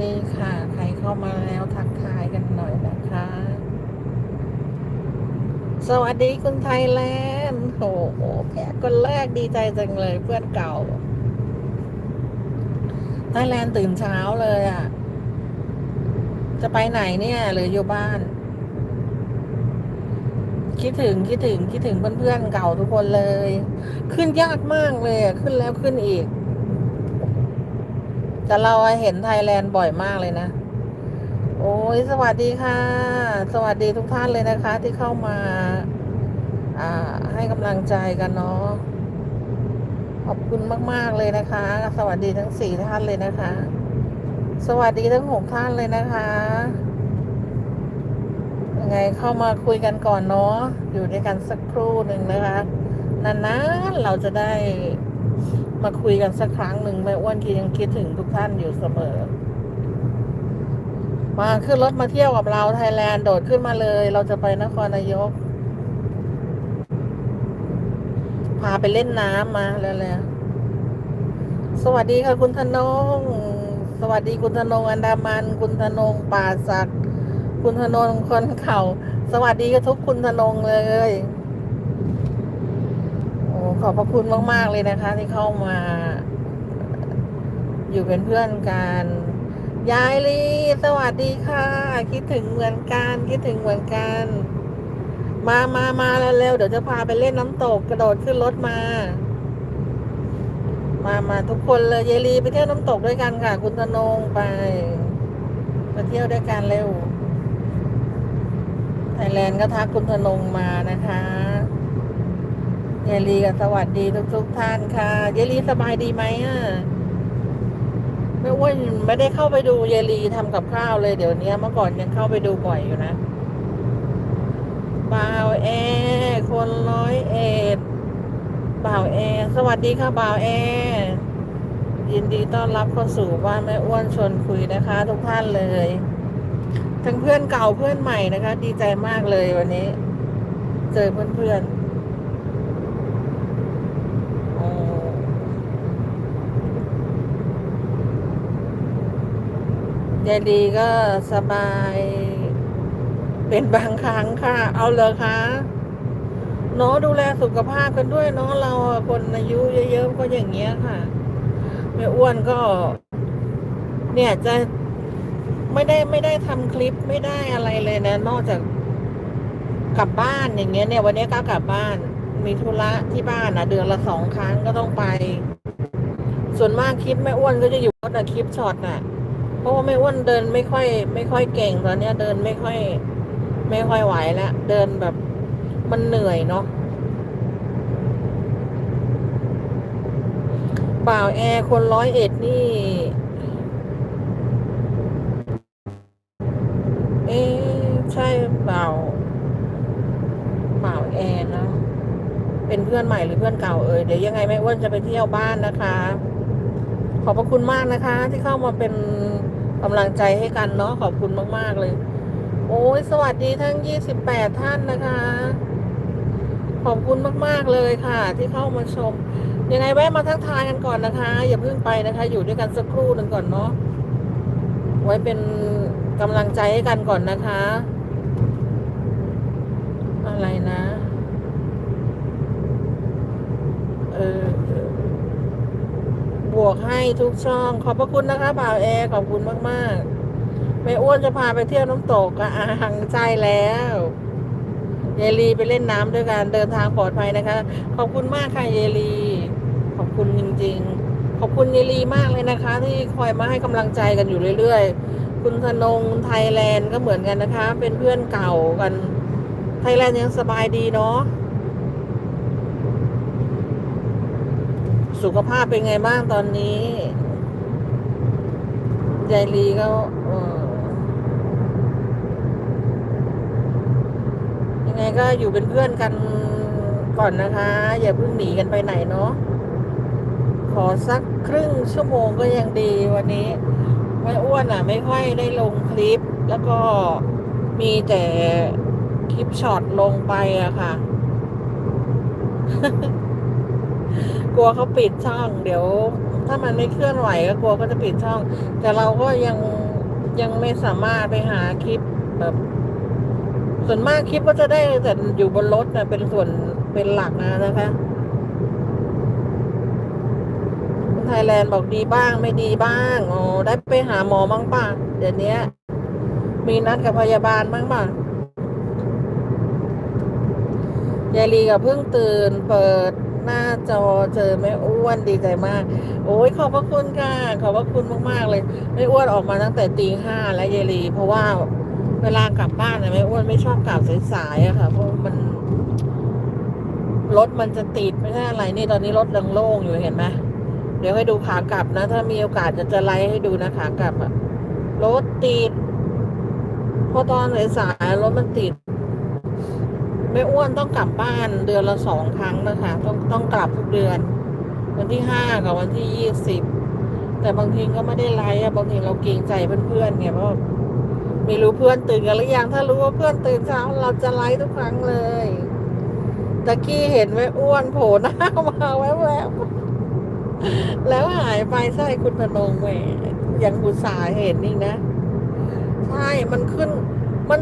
ดีค่ะ ใครเข้ามาแล้วทักทายกันหน่อยนะคะ สวัสดีคุณไทยแลนด์โอ้โหแขกคนแรกดีใจจังเลยเพื่อนเก่า ไทยแลนด์ตื่นเช้าเลยอะ จะไปไหนเนี่ย หรืออยู่บ้าน คิดถึงคิดถึงคิดถึงเพื่อนๆเก่าทุกคนเลย ขึ้นยากมากเลย ขึ้นแล้วขึ้นอีก แต่เราเห็นไทยแลนด์บ่อยมากเลยนะ โอ้ยสวัสดีค่ะ สวัสดีทุกท่านเลยนะคะ ที่เข้ามา อ่า ให้กำลังใจกันเนาะขอบคุณมาก ๆ เลยนะคะ สวัสดีทั้งสี่ท่านเลยนะคะ สวัสดีทั้งหกท่านเลยนะคะยังไงเข้ามาคุยกันก่อนเนาะอยู่ด้วยกันสักครู่หนึ่งนะคะนานๆเราจะได้ มาคุยกันสักครั้งหนึ่งแม่อ้วนคิดยังคิดถึงทุกท่านอยู่เสมอ มาขึ้นรถมาเที่ยวกับเราไทยแลนด์โดดขึ้นมาเลย เราจะไปนครนายก พาไปเล่นน้ำมาแล้วๆสวัสดีค่ะคุณธนง สวัสดีคุณธนงอันดามัน คุณธนงป่าศัก คุณธนงคนเขาสวัสดีกับทุกคุณธนงเลย ขอบพระคุณมาก ๆ เลยนะคะ ที่เข้ามา อยู่เป็นเพื่อนกันยายลีสวัสดีค่ะ คิดถึงเหมือนกันคิดถึงเหมือนกัน มามามาแล้วเร็วเดี๋ยวจะพาไปเล่นน้ำตกกระโดดขึ้นรถมา มามาทุกคนเลยยายลีไปเที่ยวน้ำตกด้วยกันค่ะ คุณธนงไปไปเที่ยวด้วยกันเร็วไทยแลนด์ก็ทักคุณธนงมานะคะ ยายลีก็สวัสดีทุกๆท่านค่ะยายลีสบายดีไหมอะไม่อ้วนไม่ได้เข้าไปดูเยลีทำกับข้าวเลยเดี๋ยวนี้เมื่อก่อนยังเข้าไปดูบ่อยอยู่นะบ่าวแอร์คนร้อยเอ็ดบ่าวแอร์สวัสดีค่ะบ่าวแอร์ยินดีต้อนรับเข้าสู่บ้านแม่อ้วนชวนคุยนะคะ ทุกท่านเลย ทั้งเพื่อนเก่าเพื่อนใหม่นะคะ ดีใจมากเลยวันนี้ เจอเพื่อนๆโอ้ ยายดีก็สบาย เป็นบางครั้งค่ะ เอาเลยคะเนาะดูแลสุขภาพกันด้วยเนาะเราคนอายุเยอะๆก็อย่างเงี้ยค่ะไม่อ้วนก็ เนี่ยจะไม่ได้ไม่ได้ทำคลิปไม่ได้อะไรเลยนะ นอกจากกลับบ้านอย่างเงี้ย เนี่ยวันนี้ก็กลับบ้าน มีธุระที่บ้านนะเดือนละสองครั้งก็ต้องไป ส่วนมากคลิปแม่อ้วนก็จะอยู่แต่คลิปช็อตน่ะ เพราะว่าไม่อ้วนเดินไม่ค่อย ไม่ค่อยเก่งตอนเนี้ยเดินไม่ค่อย ไม่ค่อยไหวแล้วเดินแบบมันเหนื่อยเนาะบ่าวแอร์คนร้อยเอ็ดนี่ เอ๊ะใช่บ่าวบ่าแอร์นะเป็นเพื่อนใหม่หรือเพื่อนเก่าเอ่ยเดี๋ยวยังไงแม่อ้วนจะไปเที่ยวบ้านนะคะ ขอบพระคุณมากนะคะ ที่เข้ามาเป็น กำลังใจให้กันเนาะขอบคุณมาก ๆ เลย โอ้ยสวัสดีทั้ง 28 ท่านนะคะ ขอบคุณมาก ๆ เลยค่ะ ที่เข้ามาชม ยังไงแวะมาทักทายกันก่อนนะคะ อย่าเพิ่งไปนะคะ อยู่ด้วยกันสักครู่หนึ่งก่อนเนาะไว้เป็นกำลังใจให้กันก่อนนะคะ อะไรนะ เออ บ วกให้ทุกช่อง ขอบพระคุณนะคะบ่าวแอร์ขอบคุณมากๆแม่อ้วนจะพาไปเที่ยวน้ำตกอะอะหังใจแล้วเยลีไปเล่นน้ำด้วยกันเดินทางปลอดภัยนะคะ ขอบคุณมากค่ะเยลี ขอบคุณจริง ๆ ขอบคุณเยลีมากเลยนะคะ ที่คอยมาให้กำลังใจกันอยู่เรื่อยๆ คุณธนงไทยแลนด์ก็เหมือนกันนะคะ เป็นเพื่อนเก่ากัน ไทยแลนด์ยังสบายดีเนาะ สุขภาพเป็นไงบ้างตอนนี้ยายลีก็เอ่อก็อยู่เป็นเพื่อนกันก่อนนะคะ อย่าเพิ่งหนีกันไปไหนเนาะขอสักครึ่งชั่วโมงก็ยังดีวันนี้ ไม่อ้วนอะ ไม่ค่อยได้ลงคลิป แล้วก็มีแต่คลิปช็อตลงไปอะค่ะ กลัวเขาปิดช่อง เดี๋ยว ถ้ามันไม่เคลื่อนไหวก็กลัวก็จะปิดช่อง แต่เราก็ยังยังไม่สามารถไปหาคลิปแบบ ส่วนมากคลิปก็จะได้แต่อยู่บนรถนะเป็นส่วนเป็นหลักนะนะคะไทยแลนด์บอกดีบ้างไม่ดีบ้างอ๋อได้ไปหาหมอบ้างป่ะเดี๋ยวนี้มีนัดกับพยาบาลบ้างป่ะยายลีกับเพิ่งตื่นเปิดหน้า จอเจอแม่อ้วนดีใจมาก โอ้ยขอบพระคุณค่ะขอบพระคุณมากๆเลยแม่อ้วนออกมาตั้งแต่ตีห้าแล้วยลี เพราะว่าเวลากลับบ้านนะแม่อ้วนไม่ชอบกลับสายๆอะค่ะ เพราะมันรถมันจะติดไม่ใช่อะไรนี่ตอนนี้รถยังโล่งอยู่เห็นไหมเดี๋ยวให้ดูขากลับนะ ถ้ามีโอกาสจะจะไลฟ์ให้ดูนะขากลับอะรถติดพอตอนสายๆรถมันติด แม่อ้วนต้องกลับบ้านเดือนละสองครั้งนะคะ ต้องต้องกลับทุกเดือน วันที่ห้ากับวันที่ยี่สิบแต่บางทีก็ไม่ได้ไลฟ์อะบางทีเราเกรงใจเพื่อนๆไงเพราะไม่รู้เพื่อนตื่นกันหรือยังถ้ารู้ว่าเพื่อนตื่นเช้าเราจะไลฟ์ทุกครั้งเลยตะกี้เห็นไว้อ้วนโผล่หน้ามาแวบๆแล้วหายไปใช่คุณพนงแหมยังอุตส่าห์เห็นนี่นะ ใช่มันขึ้น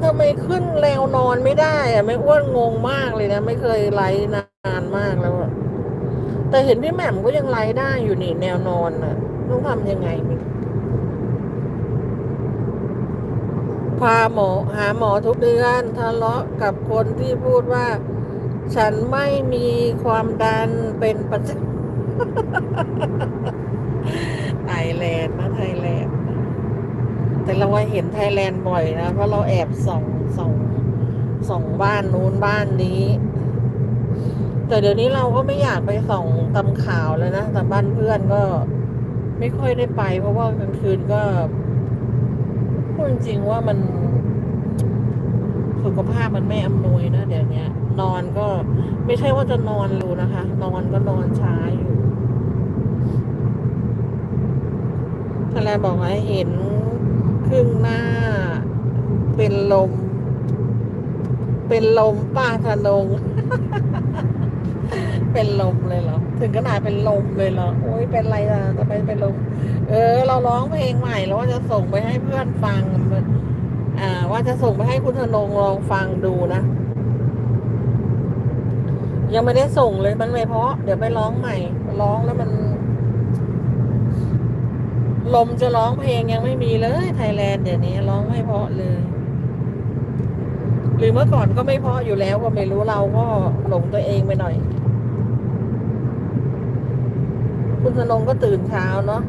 ทำไมขึ้นแนวนอนไม่ได้อะไม่อ้วนงงมากเลยนะ ไม่เคยไลฟ์นานมากแล้วอะแต่เห็นพี่แหม่มก็ยังไลฟ์ได้อยู่นี่แนวนอนอะต้องทำยังไงม่รู้พาหมอหาหมอทุกเดือนทะเลาะกับคนที่พูดว่า ฉันไม่มีความดันเป็นประจำไทยแลนด์นะไทยแลนด์ แต่เราเห็นไทยแลนด์บ่อยนะ เพราะเราแอบส่องส่องส่องบ้านนู้นบ้านนี้ แต่เดี๋ยวนี้เราก็ไม่อยากไปส่องตำข่าวแล้วนะ แต่บ้านเพื่อนก็ไม่ค่อยได้ไป เพราะว่ากลางคืนก็พูดจริงว่ามันสุขภาพมันไม่อำนวยนะเดี๋ยวนี้นอนก็ไม่ใช่ว่าจะนอนรู้นะคะ นอนก็นอนช้าอยู่ทะเลบอกว่าเห็น ครึ่งหน้า เป็นลม เป็นลมป้าธนง เป็นลมเลยเหรอ ถึงขนาดเป็นลมเลยเหรอ โอ้ยเป็นไรล่ะจะไปเป็นลม เออ เราร้องเพลงใหม่แล้วว่าจะส่งไปให้เพื่อนฟังอ่า ว่าจะส่งไปให้คุณธนงลองฟังดูนะ ยังไม่ได้ส่งเลยมันไม่เพราะ เดี๋ยวไปร้องใหม่ ร้องแล้วมัน ลมจะร้องเพลงยังไม่มีเลยไทยแลนด์เดี๋ยวนี้ร้องไม่เพาะเลย หรือเมื่อก่อนก็ไม่เพาะอยู่แล้วก็ไม่รู้เราก็หลงตัวเองไปหน่อย คุณธนงก็ตื่นเช้าเนาะ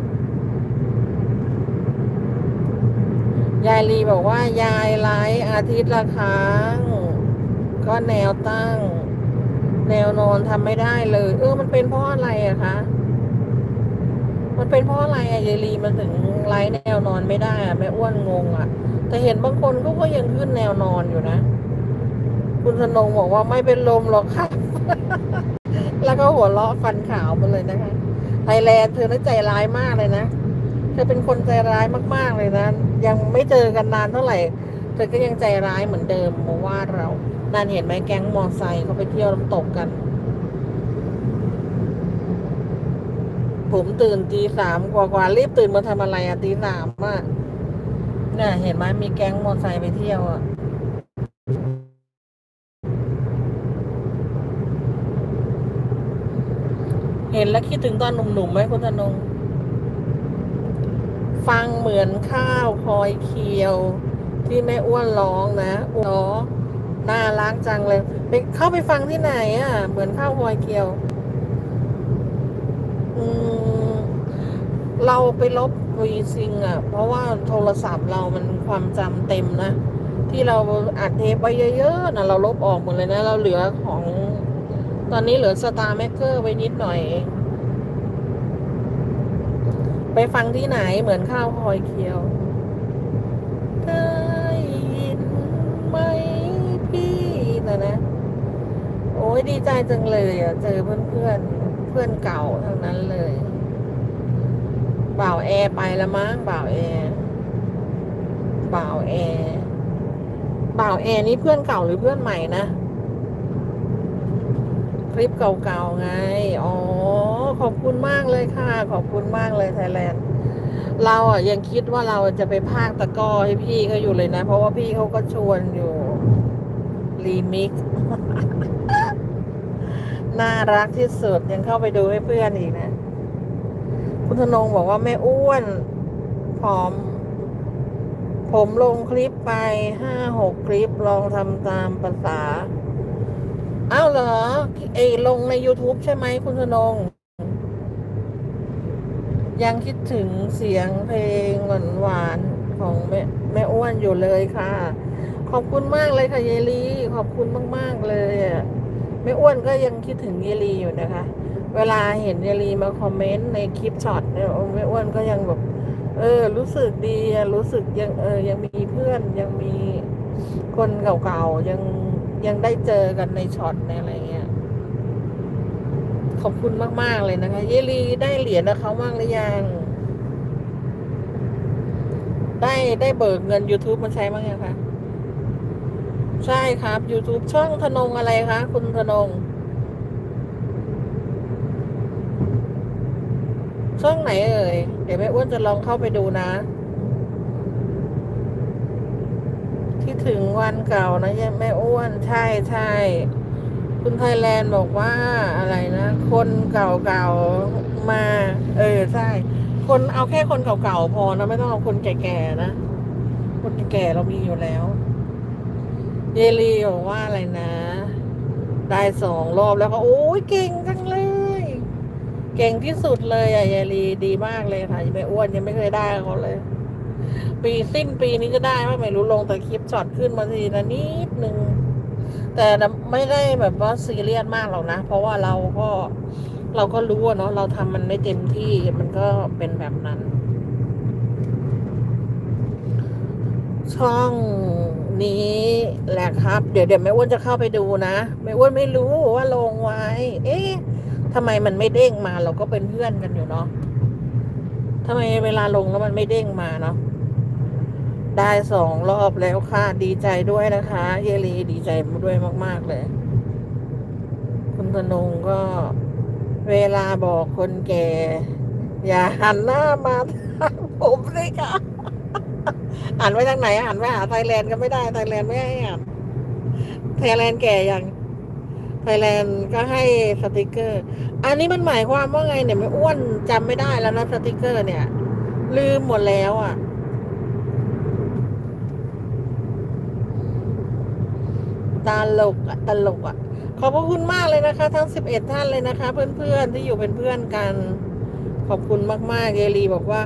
ยายลีบอกว่ายายไลฟ์อาทิตย์ละครั้งก็แนวตั้ง แนวนอนทำไม่ได้เลย เออมันเป็นเพราะอะไรอะคะ มันเป็นเพราะอะไรอะยายลีมันถึงไลฟ์แนวนอนไม่ได้อะแม่อ้วนงงอะแต่เห็นบางคนก็ก็ยังขึ้นแนวนอนอยู่นะ คุณธนงบอกว่าไม่เป็นลมหรอกค่ะ แล้วก็หัวเราะฟันขาวมาเลยนะคะ ไทยแลนด์เธอน่าใจร้ายมากเลยนะเธอเป็นคนใจร้ายมาก ๆเลยนะ ยังไม่เจอกันนานเท่าไหร่ เธอก็ยังใจร้ายเหมือนเดิมมาว่าเรานั่นเห็นไหมแก๊งมอไซค์เขาไปเที่ยวน้ำตกกัน ผมตื่นตีสามกว่าๆรีบตื่นมาทำอะไรอะตีสามอะน่ะ เห็นไหมมีแก๊งมอเตอร์ไซค์ไปเที่ยวอะเห็นแล้วคิดถึงตอนหนุ่มๆไหมคุณธนง ฟังเหมือนข้าวคอยเคียว ที่แม่อ้วนร้องนะอ๋อน่ารักจังเลยไปเข้าไปฟังที่ไหนอะ เหมือนข้าวคอยเคียว เราไปลบวีซิงอะ เพราะว่าโทรศัพท์เรามันความจำเต็มนะ ที่เราอัดเทปไปเยอะๆนะเราลบออกหมดเลยนะ เราเหลือของ ตอนนี้เหลือสตาร์แมกเกอร์ไว้นิดหน่อย ไปฟังที่ไหนเหมือนข้าวคอยเคียวได้ยินไหมพี่นะนะ โอ้ยดีใจจังเลยอะ เจอเพื่อนเพื่อนๆ เพื่อนเก่าทั้งนั้นเลยบ่าวแอร์ไปล้วมั้งบ่าวแอร์บ่าวแอร์บ่าวแอร์นี่เพื่อนเก่าหรือเพื่อนใหม่นะคลิปเก่าๆไง อ๋อ ขอบคุณมากเลยค่ะ ขอบคุณมากเลยไทยแลนด์ เราอะยังคิดว่าเราจะไปพากตะก้อให้พี่เขาอยู่เลยนะ เพราะว่าพี่เขาก็ชวนอยู่ รีมิก น่ารักที่สุดยังเข้าไปดูให้เพื่อนอีกนะ คุณธนงบอกว่าแม่อ้วนผอม ผมลงคลิปไปห้าหกคลิปลองทำตามภาษาอ้าวเหรอเอลงใน YouTube ใช่ไหมคุณธนง ยังคิดถึงเสียงเพลงหวานๆของแม่แม่อ้วนอยู่เลยค่ะ ขอบคุณมากเลยค่ะเยลีขอบคุณมาก ๆ เลยอะ แม่อ้วนก็ยังคิดถึงเยลีอยู่นะคะ เวลาเห็นเยลีมาคอมเมนต์ในคลิปช็อตเนี่ยแม่อ้วนก็ยังแบบเออ รู้สึกดีรู้สึกยังเออยังมีเพื่อนยังมีคนเก่าๆยังยังได้เจอกันในช็อตในอะไรเงี้ยขอบคุณมาก ๆ เลยนะคะ เยลีได้เหรียญกับเขาบ้างหรือยัง ได้ได้เบิกเงิน YouTube มาใช้บ้างยังคะ ใช่ครับ YouTube ช่องธนงอะไรคะ คุณธนง ช่องไหนเอ่ย เดี๋ยวแม่อ้วนจะลองเข้าไปดูนะ ที่ถึงวันเก่านะแม่อ้วนใช่ใช่คุณไทยแลนด์บอกว่าอะไรนะ คนเก่าๆมา เออ ใช่ คนเอาแค่คนเก่าๆพอนะ ไม่ต้องเอาคนแก่ๆนะ คนแก่เรามีอยู่แล้ว เยลีบอกว่าอะไรนะ ได้สองรอบแล้วก็โอ้ยเก่งจังเลย เก่งที่สุดเลยอะเยลีดีมากเลยค่ะยังไม่อ้วนยังไม่เคยได้เขาเลย ปีสิ้นปีนี้จะได้ไมไม่รู้ลงแต่คลิปช็อตขึ้นมาทีละนิดนึงแต่ไม่ได้แบบว่าซีเรียสมากหรอกนะ เพราะว่าเราก็เราก็รู้เนาะเราทำมันไม่เต็มที่มันก็เป็นแบบนั้น ช่อง นี้แหละครับ เดี๋ยวเดี๋ยวแม่อ้วนจะเข้าไปดูนะแม่อ้วนไม่รู้ว่าลงไว้ เอ๊ะทำไมมันไม่เด้งมาเราก็เป็นเพื่อนกันอยู่เนาะทำไมเวลาลงแล้วมันไม่เด้งมาเนาะได้สองรอบแล้วค่ะ ดีใจด้วยนะคะ เยลีดีใจด้วยมาก ๆ เลย คุณธนงก็ เวลาบอกคนแก่ อย่าหันหน้ามาทางผมสิคะ อ่านไว้ทางไหนอ่านไว้หาไทยแลนด์ก็ไม่ได้ไทยแลนด์ไม่ให้อ่านไทยแลนด์แก่ยังไทยแลนด์ก็ให้สติกเกอร์ อันนี้มันหมายความว่าไงเนี่ยไม่อ้วนจำไม่ได้แล้วนะสติกเกอร์เนี่ย ลืมหมดแล้วอะตลกอะตลกอะขอบพระคุณมากเลยนะคะ ทั้งสิบเอ็ดท่านเลยนะคะ เพื่อนๆที่อยู่เป็นเพื่อนกัน ขอบคุณมากๆเยลีบอกว่า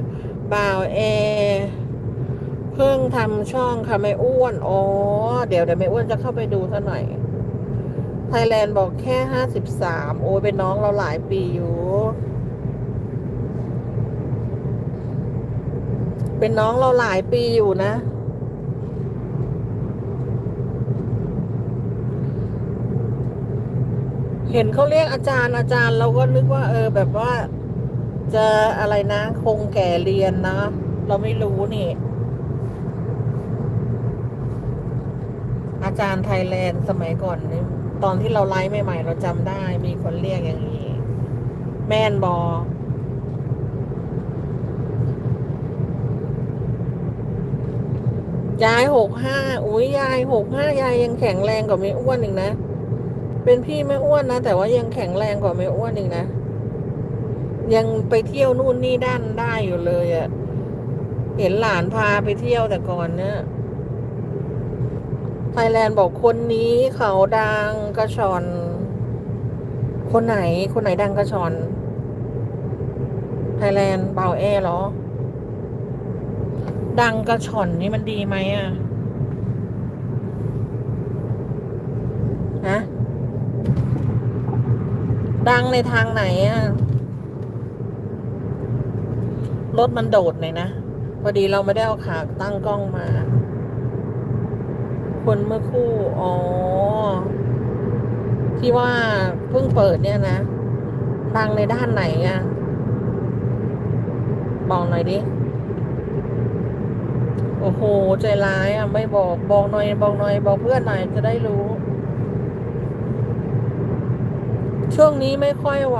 บ่าวแอร์ เพิ่งทำช่องค่ะไม่อ้วน อ๋อ เดี๋ยวเดี๋ยวไม่อ้วนจะเข้าไปดูซะหน่อย ไทยแลนด์บอกแค่ห้าสิบสาม โอ้ยเป็นน้องเราหลายปีอยู่ เป็นน้องเราหลายปีอยู่นะ เห็นเขาเรียกอาจารย์อาจารย์เราก็นึกว่า เออ แบบว่า จะอะไรนะ คงแก่เรียนนะ เราไม่รู้นี่ อา จารย์ไทยแลนด์สมัยก่อนนี่ตอนที่เราไลฟ์ใหม่ๆ เราจำได้มีคนเรียกอย่างนี้ แมนบอยายหกห้าอุ้ยยายหกห้ายายยังแข็งแรงกว่าไม่อ้วนอีกนะ เป็นพี่ไม่อ้วนนะ แต่ว่ายังแข็งแรงกว่าไม่อ้วนอีกนะ ยังไปเที่ยวนู่นนี่ด้านได้อยู่เลยอะเห็นหลานพาไปเที่ยวแต่ก่อนเนี่ย ไทยแลนด์บอกคนนี้เขาดังกระชอน คนไหน คนไหนดังกระชอน ไทยแลนด์เบาแอร์เหรอ ดังกระชอนนี่มันดีไหมอะฮะดังในทางไหนอะรถมันโดดหน่อยนะ พอดีเราไม่ได้เอาขาตั้งกล้องมา คนเมื่อคู่ อ๋อ ที่ว่าเพิ่งเปิดเนี่ยนะดังในด้านไหนอะบอกหน่อยดิ โอ้โห ใจร้ายอะ ไม่บอก บอกหน่อย บอกหน่อย บอกเพื่อนหน่อยจะได้รู้ ช่วงนี้ไม่ค่อยไหว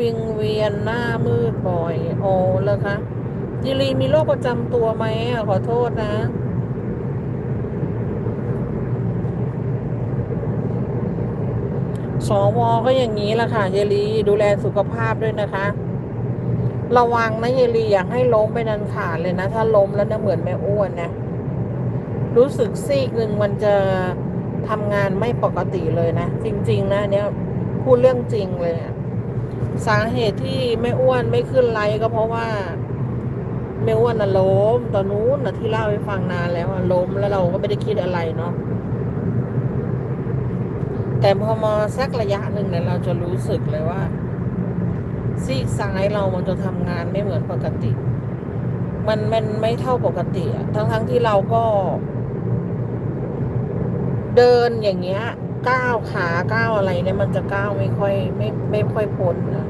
วิงเวียนหน้ามืดบ่อย โอ้เลยคะยิรีมีโรคประจำตัวไหมอะ ขอโทษนะ สวก็อย่างนี้แหละค่ะเยลีดูแลสุขภาพด้วยนะคะ ระวังนะเยลีอยากให้ล้มไปนันขาดเลยนะ ถ้าล้มแล้วเนี่ยเหมือนแม่อ้วนนะรู้สึกซีกหนึ่งมันจะทำงานไม่ปกติเลยนะ จริง ๆ นะเนี่ยพูดเรื่องจริงเลยอะสาเหตุที่แม่อ้วนไม่ขึ้นไลก็เพราะว่าแม่อ้วนน่ะล้มตอนนู้นนะที่เล่าให้ฟังนานแล้วล้มแล้วเราก็ไม่ได้คิดอะไรเนาะ แต่พอมาสักระยะหนึ่งเนี่ยเราจะรู้สึกเลยว่า ซีกซ้ายเรามันจะทำงานไม่เหมือนปกติ มันมันไม่เท่าปกติอะทั้งทั้งที่เราก็ เดินอย่างเงี้ยก้าวขาก้าวอะไรเนี่ยมันจะก้าวไม่ค่อย ไม่ไม่ค่อยพ้นนะ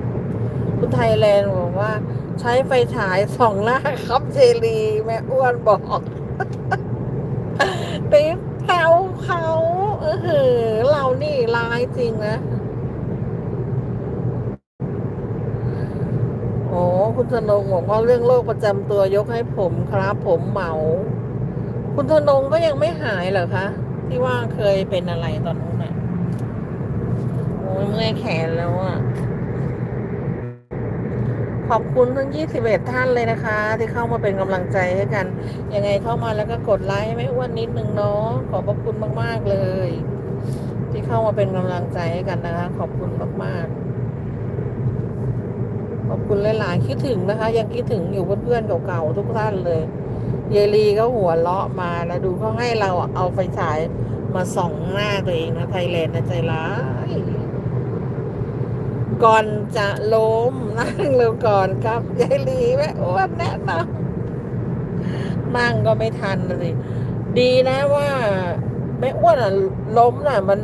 คุณไทยแลนด์บอกว่า ใช้ไฟฉายสองหน้าครับเจรีแม่อ้วนบอกไปแถวเขา เออหือเรานี่ร้ายจริงนะ โอ้คุณธนงบอกว่าเรื่องโรคประจำตัวยกให้ผมครับ ผมเหมา คุณธนงก็ยังไม่หายเหรอคะ ที่ว่าเคยเป็นอะไรตอนนู้นอะโอ้ยเมื่อยแขนแล้วอะ ขอบคุณทั้ง 21 ท่านเลยนะคะ ที่เข้ามาเป็นกำลังใจให้กัน ยังไงเข้ามาแล้วก็กดไลค์ไม่อ้วนนิดนึงเนาะขอบพระคุณมาก ๆ เลย ที่เข้ามาเป็นกำลังใจให้กันนะคะ ขอบคุณมาก ๆ ขอบคุณหลายๆคิดถึงนะคะ ยังคิดถึงอยู่เพื่อนๆเก่าๆทุกท่านเลย เยลีก็หัวเราะมาแล้วดูเขาให้เราเอาไฟฉายมาส่องหน้าตัวเองนะไทยแลนด์นะใจร้าย ก่อนจะล้มนั่งลงก่อนครับยายลีแม่อ้วนแนะนำนั่งก็ไม่ทันเลยดีนะว่าแม่อ้วนอะล้มน่ะ มัน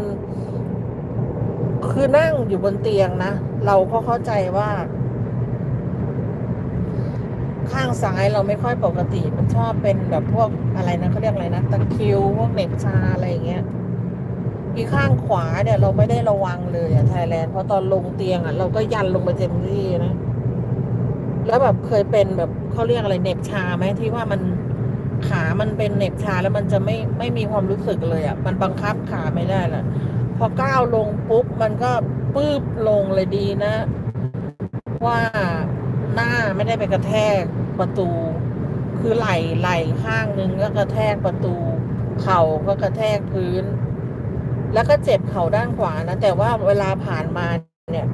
คือนั่งอยู่บนเตียงนะเราก็เข้าใจว่า ข้างซ้ายเราไม่ค่อยปกติ มันชอบเป็นแบบพวกอะไรนะเขาเรียกอะไรนะตะคิวพวกเหน็บชาอะไรอย่างเงี้ย อีกข้างขวาเนี่ยเราไม่ได้ระวังเลยอะไทยแลนด์เพราะตอนลงเตียงอะเราก็ยันลงไปเต็มที่นะแล้วแบบเคยเป็นแบบเขาเรียกอะไรเน็บชาไหมที่ว่ามันขามันเป็นเน็บชาแล้วมันจะไม่ไม่มีความรู้สึกเลยอะมันบังคับขาไม่ได้ละพอก้าวลงปุ๊บมันก็ปื้บลงเลยดีนะ ว่าหน้าไม่ได้ไปกระแทกประตู คือไหล่ไหล่ข้างนึงก็กระแทกประตู เข่าก็กระแทกพื้น แล้วก็เจ็บเข่าด้านขวานะแต่ว่าเวลาผ่านมาเนี่ย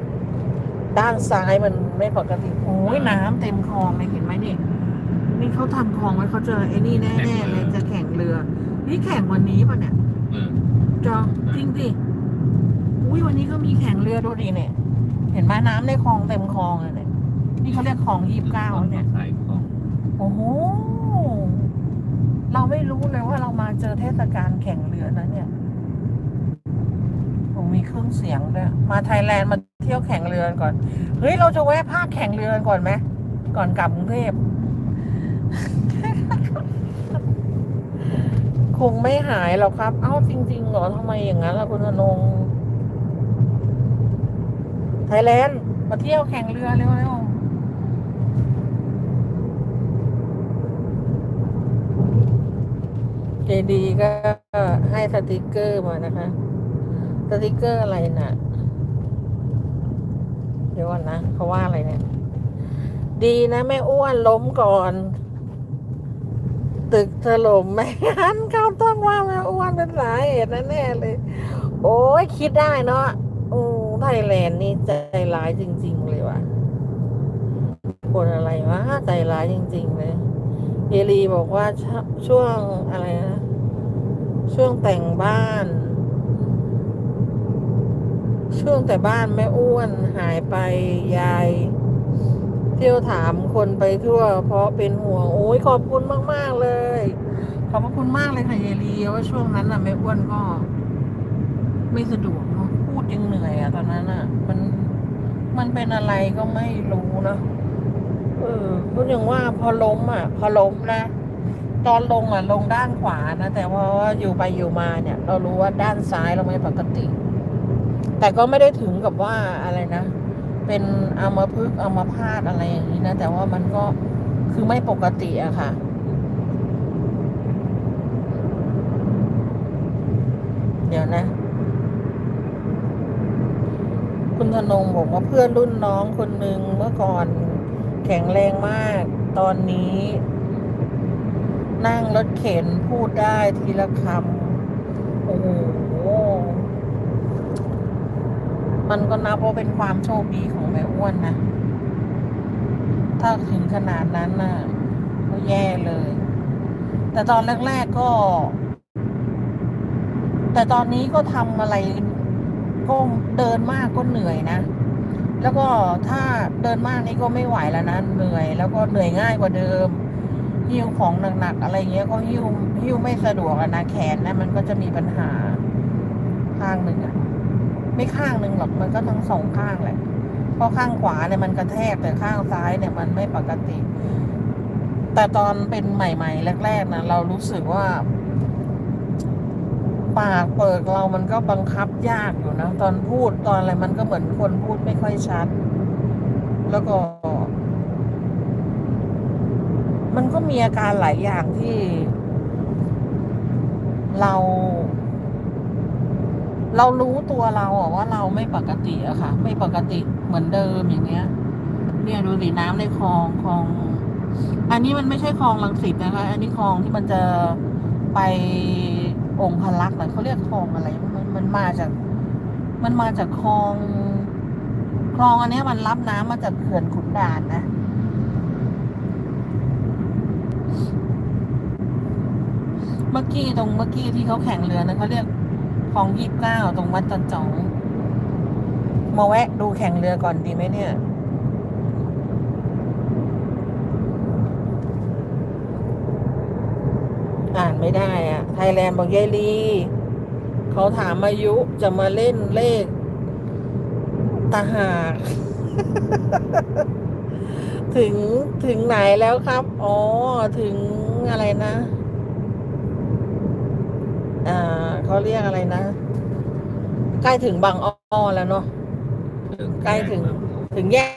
ด้านซ้ายมันไม่ปกติโอ้ยน้ำเต็มคลองเลยเห็นไหมนี่นี่เขาทำคลองไว้เขาเจอไอ้นี่แน่ๆเลยจะแข่งเรือ นี่แข่งวันนี้ป่ะเนี่ยเออจอจริงดิอุ้ยวันนี้ก็มีแข่งเรือดูดิเนี่ย เห็นไหมน้ำในคลองเต็มคลองเลยเนี่ยนี่เขาเรียกคลองยี่สิบเก้าเนี่ยขายของโอ้โหเราไม่รู้เลยว่าเรามาเจอเทศกาลแข่งเรือนะเนี่ยผ มีเครื่องเสียงด้วยมาไทยแลนด์มาเที่ยวแข่งเรือกันก่อน เฮ้ย เราจะแวะภาคแข่งเรือกันก่อนไหม ก่อนกลับกรุงเทพคงไม่หายหรอกครับ เอ้าจริงๆเหรอทำไมอย่างนั้นล่ะคุณธนงไทยแลนด์มาเที่ยวแข่งเรือเร็วๆเจดีก็ให้สติกเกอร์มานะคะ ติกเกอร์อะไรนะ่ะ เดี๋ยวก่อนนะเขาว่าอะไรเนี่ย ดีนะแม่อ้วนล้มก่อน ตึกถล่มไม่งั้นเขาต้องว่าแม่อ้วนเป็นสาเหตุแน่เลย โอ้ยคิดได้เนาะโอ้ไทยแลนด์นี่ใจร้ายจริง ๆ เลยว่ะคนอะไรวะใจร้ายจริง ๆ เลยเยลีบอกว่าชช่วงอะไรนะ ช่วงแต่งบ้าน ช่วงแต่บ้านแม่อ้วนหายไปยาย เที่ยวถามคนไปทั่ว เพราะเป็นห่วงโอ้ยขอบคุณมาก ๆ เลย ขอบคุณมากเลยค่ะเยลีว่าช่วงนั้นน่ะแม่อ้วนก็ ไม่สะดวกพูดยังเหนื่อยอะตอนนั้นอะมันมันเป็นอะไรก็ไม่รู้นะเออก็ยังว่าพอล้มอะพอล้มนะตอนลงอะลงด้านขวานะ แต่ว่าอยู่ไปอยู่มาเนี่ย เรารู้ว่าด้านซ้ายเราไม่ปกติ แต่ก็ไม่ได้ถึงกับว่าอะไรนะ เป็นอัมพฤกอัมพาตอะไรอย่างนี้นะ แต่ว่ามันก็คือไม่ปกติอะค่ะ เดี๋ยวนะ คุณธนงบอกว่าเพื่อนรุ่นน้องคนหนึ่งเมื่อก่อนแข็งแรงมาก ตอนนี้ นั่งรถเข็นพูดได้ทีละคำโอ้โห มันก็นับว่าเป็นความโชคดีของแม่อ้วนนะ ถ้าถึงขนาดนั้นน่ะ ก็แย่เลย แต่ตอนแรกๆก็ แต่ตอนนี้ก็ทำอะไรก็เดินมากก็เหนื่อยนะ แล้วก็ถ้าเดินมากนี่ก็ไม่ไหวแล้วนะเหนื่อย แล้วก็เหนื่อยง่ายกว่าเดิมหิ้วของหนักๆอะไรเงี้ยก็หิ้วหิ้วไม่สะดวกนะแขนนะมันก็จะมีปัญหาข้างหนึ่งอะ ไม่ข้างหนึ่งหรอกมันก็ทั้งสองข้างแหละเพราะข้างขวาเนี่ยมันกระแทกแต่ข้างซ้ายเนี่ยมันไม่ปกติ แต่ตอนเป็นใหม่ ๆ แรก ๆนะเรารู้สึกว่า ปากเปิดเรามันก็บังคับยากอยู่นะตอนพูดตอนอะไรมันก็เหมือนคนพูดไม่ค่อยชัด แล้วก็มันก็มีอาการหลายอย่างที่ เรา เรารู้ตัวเราอะว่าเราไม่ปกติอะค่ะ ไม่ปกติเหมือนเดิมอย่างเงี้ย เนี่ยดูสิน้ำในคลองคลอง อันนี้มันไม่ใช่คลองลังสิตนะคะ อันนี้คลองที่มันจะไปองค์พลักษ์นะเขาเรียกคลองอะไร มันมันมาจาก มันมาจากคลอง คลองอันนี้มันรับน้ำมาจากเขื่อนขุนด่านนะเมื่อกี้ตรงเมื่อกี้ที่เขาแข่งเรือนะเขาเรียก คลองยี่สิบเก้าตรงวัดตันจอง มาแวะดูแข่งเรือก่อนดีไหมเนี่ย อ่านไม่ได้อะไทยแลนด์บอกยายลีเขาถามอายุจะมาเล่นเลขตาหากถึงถึงไหนแล้วครับ อ๋อ ถึงอะไรนะ อ่า เขาเรียกอะไรนะ ใกล้ถึงบางอ้อแล้วเนาะใกล้ถึงถึงแยก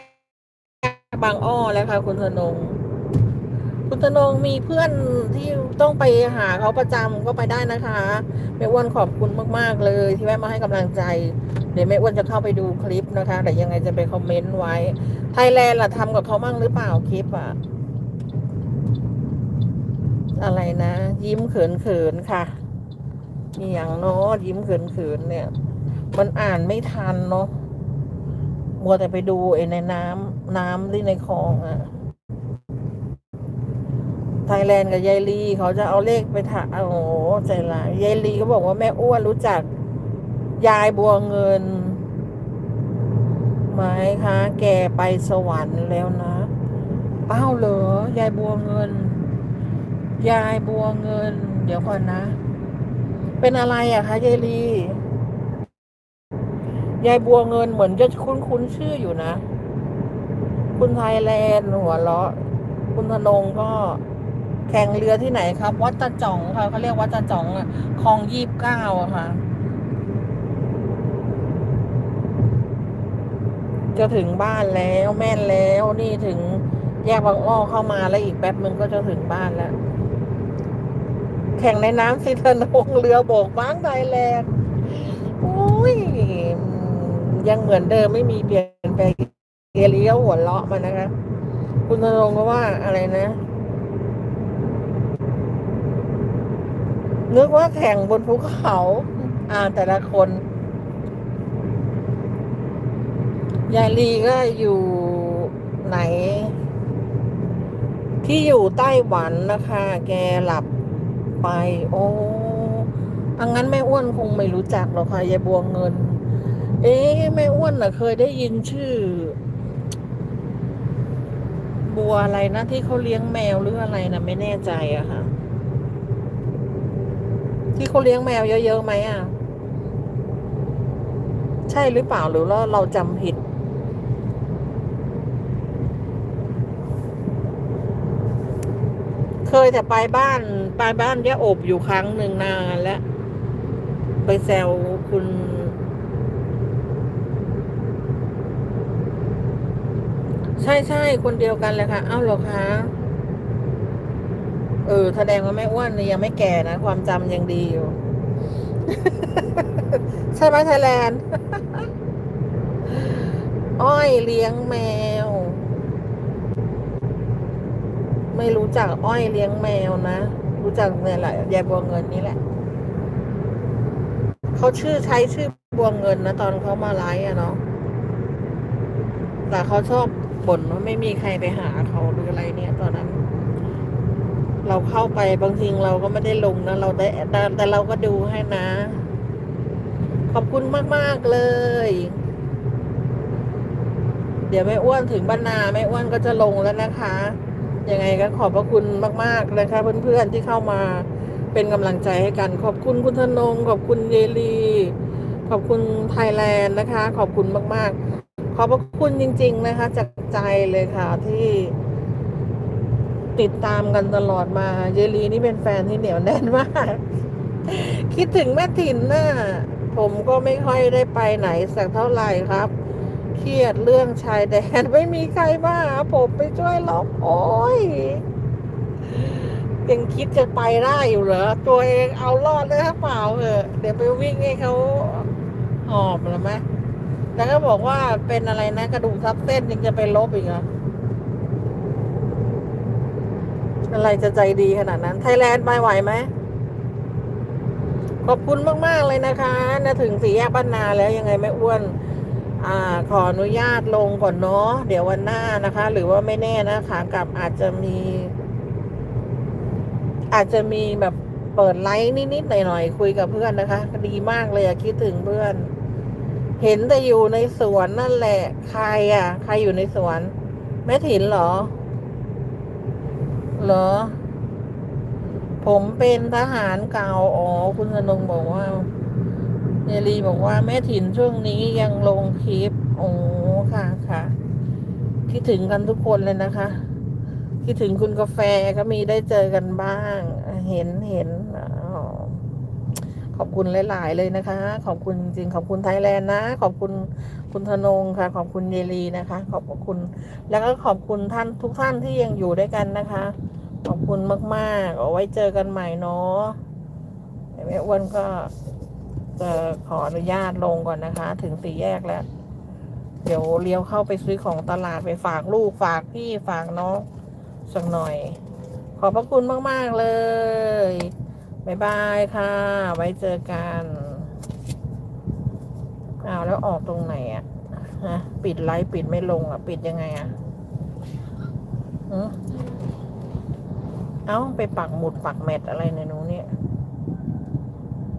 บางอ้อแล้วค่ะ คุณธนง คุณธนงมีเพื่อนที่ต้องไปหาเขาประจำก็ไปได้นะคะแม่อ้วนขอบคุณมาก ๆ เลยที่แวะมาให้กำลังใจ เดี๋ยวแม่อ้วนจะเข้าไปดูคลิปนะคะ แต่ยังไงจะไปคอมเมนต์ไว้ ไทยแลนด์ล่ะทำกับเขาบ้างหรือเปล่าคลิปอะอะไรนะ ยิ้มเขินๆค่ะ นี่อย่างเนาะยิ้มเขินๆเนี่ย มันอ่านไม่ทันเนาะมัวแต่ไปดูไอ้ในน้ำน้ำที่ในคลองอะไทยแลนด์กับยายลีเขาจะเอาเลขไปถาโอ้โหใจร้ายยายลีก็บอกว่าแม่อ้วนรู้จัก ยายบัวเงินไหมคะแกไปสวรรค์แล้วนะอ้าเหรอยายบัวเงิน ยายบัวเงิน เดี๋ยวก่อนนะ เป็นอะไรอะคะยายลียายบัวเงินเหมือนจะคุ้นๆชื่ออยู่นะ คุณไทยแลนด์หัวเราะ คุณธนงก็แข่งเรือที่ไหนครับ วัดตะจ่องค่ะเขาเรียกวัดตะจ่องอะคลองยีบเก้าอะค่ะ จะถึงบ้านแล้วแม่นแล้วนี่ถึงแยกบางอ้อเข้ามาแล้วอีกแป๊บมึงก็จะถึงบ้านแล้ว แข่งในน้ำสิธนงเรือโบกบ้างไทยแลนด์อุ้ยยังเหมือนเดิมไม่มีเปลี่ยนแปลงเอเลี้ยวหัวเราะมันนะคะ คุณธนงก็ว่าอะไรนะนึกว่าแข่งบนภูเขา อ่าแต่ละคนยายลีก็อยู่ไหน ที่อยู่ไต้หวันนะคะ แกหลับ ไป โอ้อังงั้นแม่อ้วนคงไม่รู้จักหรอกค่ะยายบัวเงิน เอ๊ะแม่อ้วนน่ะ เคยได้ยินชื่อ บัวอะไรนะที่เขาเลี้ยงแมวหรืออะไรนะไม่แน่ใจอะค่ะ ที่เขาเลี้ยงแมวเยอะๆไหมอะใช่หรือเปล่าหรือว่าเราจำผิด เคยแต่ไปบ้านไปบ้านย่าอบอยู่ครั้งหนึ่งนานแล้วไปแซวคุณ ใช่ใช่คนเดียวกันเลยค่ะ เอ้าเหรอคะเออแสดงว่าแม่อ้วนเนี่ยยังไม่แก่นะ ความจำยังดีอยู่ ใช่ไหมไทยแลนด์ อ้อยเลี้ยงแมว ไม่รู้จักอ้อยเลี้ยงแมวนะ รู้จักเนี่ยแหละยายบัวเงินนี่แหละเขาชื่อใช้ชื่อบัวเงินนะตอนเขามาไลฟ์อะเนาะแต่เขาชอบบ่นว่าไม่มีใครไปหาเขาหรืออะไรเนี่ย ตอนนั้น เราเข้าไปบางทีเราก็ไม่ได้ลงนะเราได้แต่แต่เราก็ดูให้นะ ขอบคุณมาก ๆ เลย เดี๋ยวแม่อ้วนถึงบ้านนาแม่อ้วนก็จะลงแล้วนะคะ ยังไงก็ขอบพระคุณมากๆนะคะเพื่อนๆที่เข้ามาเป็นกำลังใจให้กัน ขอบคุณคุณธนง ขอบคุณเยลี ขอบคุณไทยแลนด์นะคะ ขอบคุณมาก ๆ ขอบพระคุณจริง ๆ นะคะ จากใจเลยค่ะที่ติดตามกันตลอดมา เยลีนี่เป็นแฟนที่เหนียวแน่นมาก คิดถึงแม่ถิ่นน่ะผมก็ไม่ค่อยได้ไปไหนสักเท่าไหร่ครับ เครียดเรื่องชายแดนไม่มีใครมาหาผมไปช่วยหรอกโอ้ยยังคิดจะไปได้อยู่เหรอ ตัวเองเอารอดได้หรือเปล่าเหอเดี๋ยวไปวิ่งให้เขาหอบแล้วไหมแล้วก็บอกว่าเป็นอะไรนะ กระดูกทับเส้นยังจะไปลบอีกเหรออะไรจะใจดีขนาดนั้น ไทยแลนด์ไปไหวไหมขอบคุณมาก ๆ เลยนะคะนะถึงสี่แยกบ้านนาแล้วยังไงไม่อ้วน อ่าขออนุญาตลงก่อนเนาะเดี๋ยววันหน้านะคะ หรือว่าไม่แน่นะขากลับอาจจะมี อาจจะมีแบบเปิดไลฟ์นิดๆหน่อยๆคุยกับเพื่อนนะคะ ดีมากเลยอะคิดถึงเพื่อน เห็นแต่อยู่ในสวนนั่นแหละ ใครอะใครอยู่ในสวน แม่ถินเหรอ เหรอ ผมเป็นทหารเก่าอ๋อคุณธนงบอกว่า เยลีบอกว่าแม่ถิ่นช่วงนี้ยังลงคลิป โอ้ค่ะค่ะ คิดถึงกันทุกคนเลยนะคะ คิดถึงคุณกาแฟก็มีได้เจอกันบ้าง เห็นเห็นอขอบคุณหลาย ๆ เลยนะคะ ขอบคุณจริง ขอบคุณไทยแลนด์นะ ขอบคุณคุณธนงค่ะ ขอบคุณเยลีนะคะ ขอบคุณ แล้วก็ขอบคุณท่านทุกท่านที่ยังอยู่ด้วยกันนะคะ ขอบคุณมาก ๆ เอาไว้เจอกันใหม่เนาะแม่อ้วนก็ จะขออนุญาตลงก่อนนะคะ ถึงสี่แยกแล้ว เดี๋ยวเลี้ยวเข้าไปซื้อของตลาดไปฝากลูกฝากพี่ฝากน้องสักหน่อย ขอบพระคุณมาก ๆ เลยบายบายค่ะ ไว้เจอกันอ้าวแล้วออกตรงไหนอะฮะปิดไลฟ์ปิดไม่ลงอะปิดยังไงอะเอ้า ไปปักหมุดปักแมทอะไรในนู้น